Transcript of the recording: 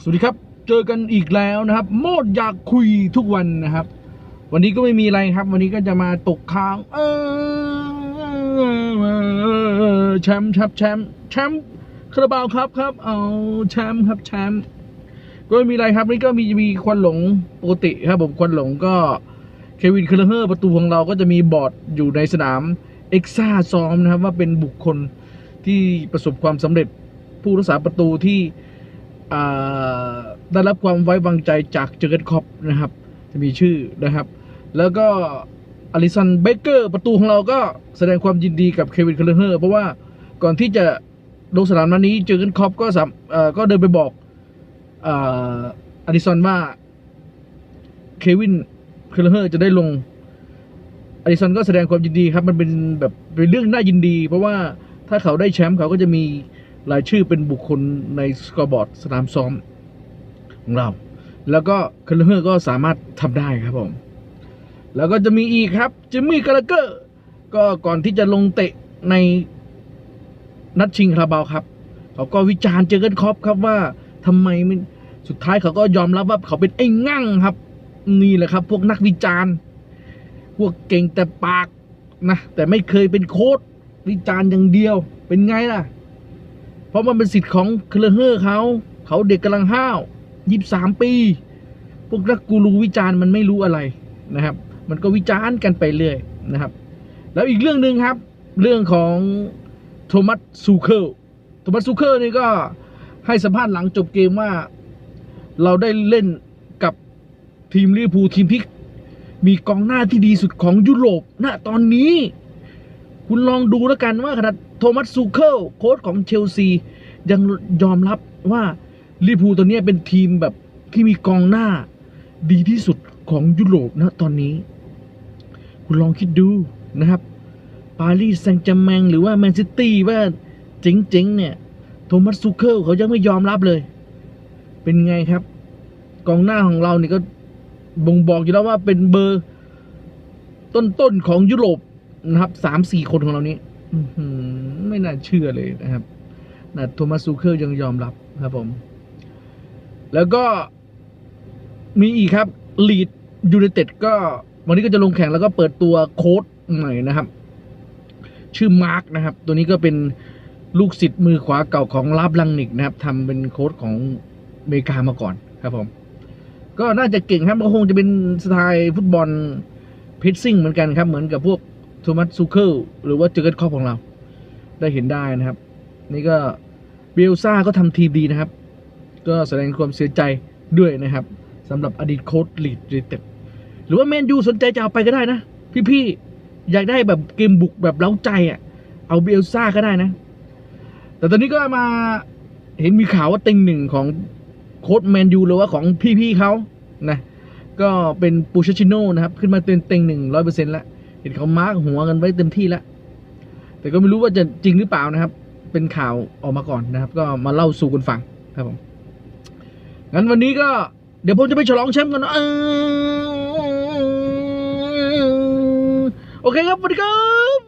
สวัสดีครับ เจอกันอีกแล้วนะครับ โมดอยากคุยทุกวันนะครับ วันนี้ก็ไม่มีอะไรครับ วันนี้ก็จะมาตกค้างเออแชมป์ครับแชมป์แชมป์คาราบาวครับครับ เอาแชมป์ครับแชมป์ก็ไม่มีอะไรครับนี่ก็มีมีควันหลงปกติครับผมควันหลงก็เควินเคลเฮอร์ประตูของเราก็จะมีบอร์ดอยู่ในสนามเอ็กซ่าซ้อมนะครับว่าเป็นบุคคลที่ประสบความสำเร็จผู้รักษาประตูที่ ได้รับความไว้วางใจจากเจอร์เกนคอปนะครับ จะมีชื่อนะครับ แล้วก็อลิสันเบเกอร์ประตูของเราก็แสดงความยินดีกับเควินเคลเฮอร์เพราะว่าก่อนที่จะลงสนามนัดนี้เจอร์เกนคอปก็สามก็เดินไปบอกอาอลิสันว่าเควินเคลเฮอร์จะได้ลงอลิสันก็แสดงความยินดีครับ มันเป็นแบบเป็นเรื่องน่ายินดี เพราะว่าถ้าเขาได้แชมป์เขาก็จะมี รายชื่อเป็นบุคคลในสกอร์บอร์ดสนามซ้อมของเรา แล้วก็เคลเฮอร์ก็สามารถทำได้ครับผม แล้วก็จะมีอีกครับจิมมี่กาลเกอร์ก็ก่อนที่จะลงเตะในนัดชิงคาราบาวครับ เขาก็วิจารณ์เจอเกันคอปครับว่าทำไมมันสุดท้ายเขาก็ยอมรับว่าเขาเป็นไอ้งั่งครับ นี่แหละครับ พวกนักวิจารณ์ พวกเก่งแต่ปากนะ แต่ไม่เคยเป็นโค้ดวิจารณ์อย่างเดียว เป็นไงล่ะ เพราะมันเป็นสิทธิ์ของเคลเฮอร์เขาเขาเด็กกำลังห้าวยี่สามปี พวกนักกูรูวิจารณ์มันไม่รู้อะไรนะครับ มันก็วิจารณ์กันไปเรื่อยนะครับ แล้วอีกเรื่องหนึ่งครับ เรื่องของโทมัสซูเคิลโทมัสซูเคิลนี่ก็ให้สัมภาษณ์หลังจบเกมว่า เราได้เล่นกับทีมลิเวอร์พูลทีมที่มีกองหน้าที่ดีสุดของยุโรปณตอนนี้ คุณลองดูแล้วกันว่าขนาดโทมัสซูเคิลโค้ชของเชลซียังยอมรับว่าลิพูตัวนี้เป็นทีมแบบที่มีกองหน้าดีที่สุดของยุโรปนะตอนนี้ คุณลองคิดดูนะครับ ปารีสแซงต์แจร์แมงหรือว่าแมนซิตี้ว่าเจ๋งๆเนี่ย โทมัสซูเคิลเขายังไม่ยอมรับเลย เป็นไงครับ กองหน้าของเรานี่ก็บ่งบอกอยู่แล้วว่าเป็นเบอร์ต้นๆของยุโรป นะครับสามสี่คนของเรานี้ไม่น่าเชื่อเลยนะครับนะโทมัสซูเคิลยังยอมรับครับผม แล้วก็มีอีกครับลีดยูไนเต็ดก็วันนี้ก็จะลงแข่งแล้วก็เปิดตัวโค้ดใหม่นะครับ ชื่อมาร์กนะครับ ตัวนี้ก็เป็นลูกศิษย์มือขวาเก่าของลาบลังนิกนะครับทำเป็นโค้ดของอเมริกามาก่อนครับผม ก็น่าจะเก่งครับก็คงจะเป็นสไตล์ฟุตบอลพชซิ่งเหมือนกันครับ เหมือนกับพวก ทมัสซูเคิลหรือว่าเจอร์เกนคอปของเรา ได้เห็นได้นะครับ นี่ก็เบลซ่าก็ทำทีมดีนะครับ ก็แสดงความเสียใจด้วยนะครับสำหรับอดีตโค้ชลีดเต็ดหรือว่าแมนยูสนใจจะเอาไปก็ได้นะ พี่ๆอยากได้แบบเกมบุกแบบเล้าใจอะเอาเบลซ่าก็ได้นะ แต่ตอนนี้ก็มาเห็นมีข่าวว่าเต็งหนึ่งของโค้ชแมนยูหรือว่าของพี่ๆเขานะก็เป็นปูชชิโน่นะครับ ขึ้นมาเป็นเต็งหนึ่งร้อยเปอร์เซ็นต์แล้ว เห็นเขามาร์กหัวกันไว้เต็มที่แล้ว แต่ก็ไม่รู้ว่าจะจริงหรือเปล่านะครับ เป็นข่าวออกมาก่อนนะครับ ก็มาเล่าสู่กันฟังครับผม งั้นวันนี้ก็เดี๋ยวผมจะไปฉลองแชมป์กันนะเออโอเคครับสวัสดีครับ